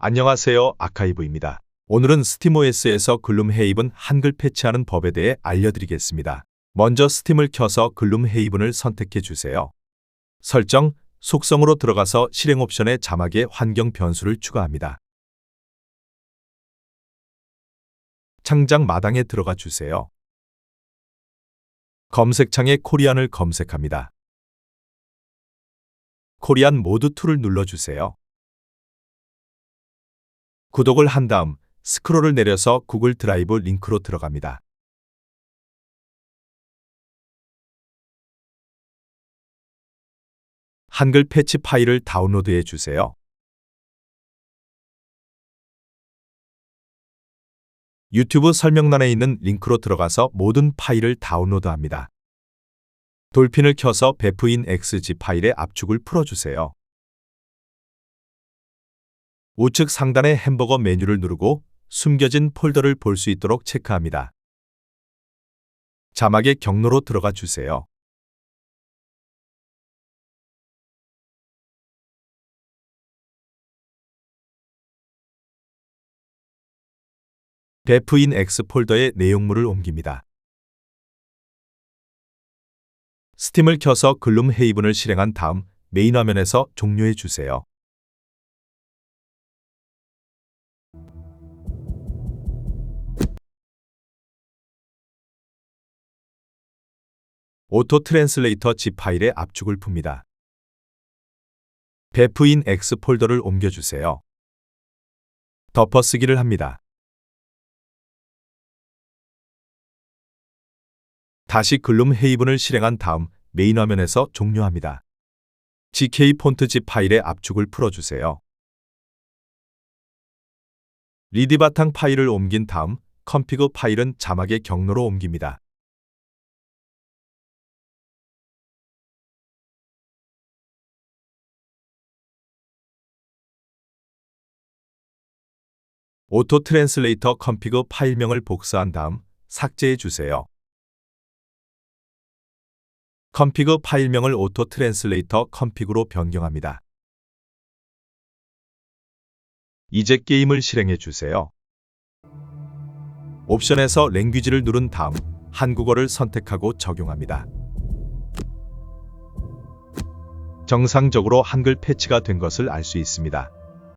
안녕하세요. 아카이브입니다. 오늘은 스팀OS에서 글룸 헤이븐 한글 패치하는 법에 대해 알려드리겠습니다. 먼저 스팀을 켜서 글룸 헤이븐을 선택해 주세요. 설정, 속성으로 들어가서 실행 옵션에 자막에 환경 변수를 추가합니다. 창장 마당에 들어가 주세요. 검색창에 코리안을 검색합니다. 코리안 모드 2를 눌러주세요. 구독을 한 다음 스크롤을 내려서 구글 드라이브 링크로 들어갑니다. 한글 패치 파일을 다운로드해 주세요. 유튜브 설명란에 있는 링크로 들어가서 모든 파일을 다운로드합니다. 돌핀을 켜서 베프인 XG 파일의 압축을 풀어주세요. 우측 상단의 햄버거 메뉴를 누르고 숨겨진 폴더를 볼 수 있도록 체크합니다. 자막의 경로로 들어가 주세요. 베프인 X 폴더에 내용물을 옮깁니다. 스팀을 켜서 글룸 헤이븐을 실행한 다음 메인 화면에서 종료해 주세요. 오토 트랜슬레이터 zip 파일에 압축을 풉니다. 베프인 X 폴더를 옮겨주세요. 덮어쓰기를 합니다. 다시 글룸 헤이븐을 실행한 다음 메인 화면에서 종료합니다. GK 폰트 zip 파일에 압축을 풀어주세요. 리드 바탕 파일을 옮긴 다음 컴피그 파일은 자막의 경로로 옮깁니다. 오토 트랜슬레이터 컴피그 파일명을 복사한 다음 삭제해 주세요. 컴피그 파일명을 오토 트랜슬레이터 컴피그로 변경합니다. 이제 게임을 실행해 주세요. 옵션에서 랭귀지를 누른 다음 한국어를 선택하고 적용합니다. 정상적으로 한글 패치가 된 것을 알 수 있습니다.